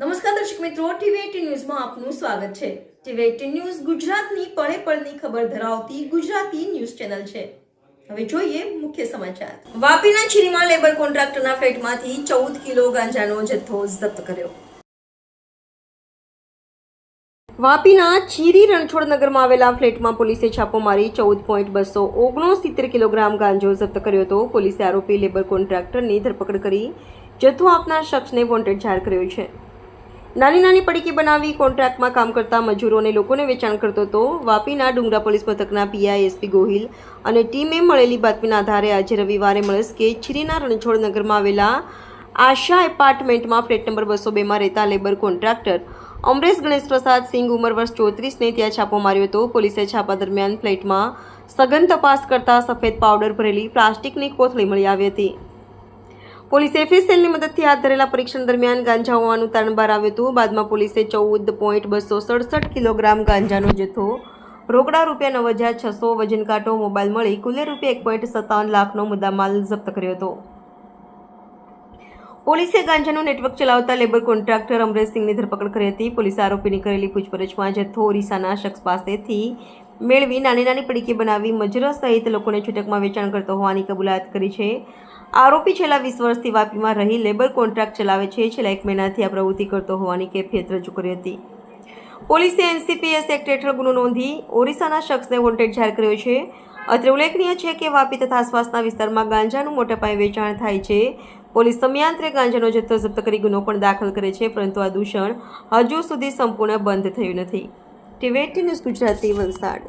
નમસ્કાર દર્શક મિત્રો ટીવી ન્યૂઝમાં આપનું સ્વાગત છે. ટીવી એટીન ન્યૂઝ ગુજરાતની પળે પળની ખબર ધરાવતી ગુજરાતી ન્યૂઝ ચેનલ છે. હવે જોઈએ મુખ્ય સમાચાર. વાપીના ચીરીમાં લેબર કોન્ટ્રાક્ટરના ફ્લેટમાંથી ચૌદ કિલો ગાંજાનો જથ્થો જપ્ત કર્યો. વાપીના ચીરી રણછોડ નગરમાં આવેલા ફ્લેટમાં પોલીસે છાપો મારી ચૌદ પોઈન્ટ બસો ઓગણસિત્તેર કિલોગ્રામ ગાંજો જપ્ત કર્યો હતો. પોલીસે આરોપી લેબર કોન્ટ્રાક્ટરની ધરપકડ કરી જથ્થો આપનાર શખ્સને વોન્ટેડ જાહેર કર્યો છે. નાની નાની પડીકી બનાવી કોન્ટ્રાક્ટમાં કામ કરતા મજૂરો અને લોકોને વેચાણ કરતો હતો. વાપીના ડુંગરા પોલીસ મથકના પીઆઈ એસપી ગોહિલ અને ટીમે મળેલી બાતમીના આધારે આજે રવિવારે મળસ કે છીરીના રણછોડ નગરમાં આવેલા આશા એપાર્ટમેન્ટમાં ફ્લેટ નંબર બસો બેમાં રહેતા લેબર કોન્ટ્રાક્ટર અમરેશ ગણેશ પ્રસાદ સિંઘ ઉંમર વર્ષ ચોત્રીસને ત્યાં છાપો માર્યો હતો. પોલીસે છાપા દરમિયાન ફ્લેટમાં સઘન તપાસ કરતા સફેદ પાવડર ભરેલી પ્લાસ્ટિકની કોથળી મળી આવી હતી. પોલીસે એફએસએલની મદદથી હાથ ધરેલા પરીક્ષણ દરમિયાન ગાંજા હોવાનું તારણ બહાર આવ્યું હતું. બાદમાં પોલીસે ચૌદ પોઈન્ટ બસો સડસઠ કિલોગ્રામ ગાંજાનો જથ્થો, રોકડા રૂપિયા નવ હજાર છસો વજન કાંટો મોબાઈલ મળી, કુલે રૂપિયા એક પોઈન્ટ સત્તાવન લાખનો મુદ્દામાલ જપ્ત કર્યો હતો. પોલીસે ગાંજાનું નેટવર્ક ચલાવતા લેબર કોન્ટ્રાક્ટર અમરેશસિંહની ધરપકડ કરી હતી. પોલીસે આરોપીની કરેલી પૂછપરછમાં જથ્થો ઓરિસ્સાના શખ્સ પાસેથી મેળવી નાની નાની પડીકી બનાવી મજૂરો સહિત લોકોને છૂટકમાં વેચાણ કરતો હોવાની કબૂલાત કરી છે. આરોપી છેલ્લા વીસ વર્ષથી વાપીમાં રહી લેબર કોન્ટ્રાક્ટ ચલાવે છે. છેલ્લા એક મહિનાથી આ પ્રવૃત્તિ કરતો હોવાની કેફિયત રજૂ કરી હતી. પોલીસે એનસીપીએસ એક્ટ હેઠળ ગુનો નોંધી ઓરિસ્સાના શખ્સને વોન્ટેડ જાહેર કર્યો છે. અત્રે ઉલ્લેખનીય છે કે વાપી તથા આસપાસના વિસ્તારમાં ગાંજાનું મોટા પાયે વેચાણ થાય છે. પોલીસ સમયાંતરે ગાંજાનો જથ્થો જપ્ત કરી ગુનો પણ દાખલ કરે છે, પરંતુ આ દૂષણ હજુ સુધી સંપૂર્ણ બંધ થયું નથી. ટીવેટી ન્યૂઝ ગુજરાતી વલસાડ.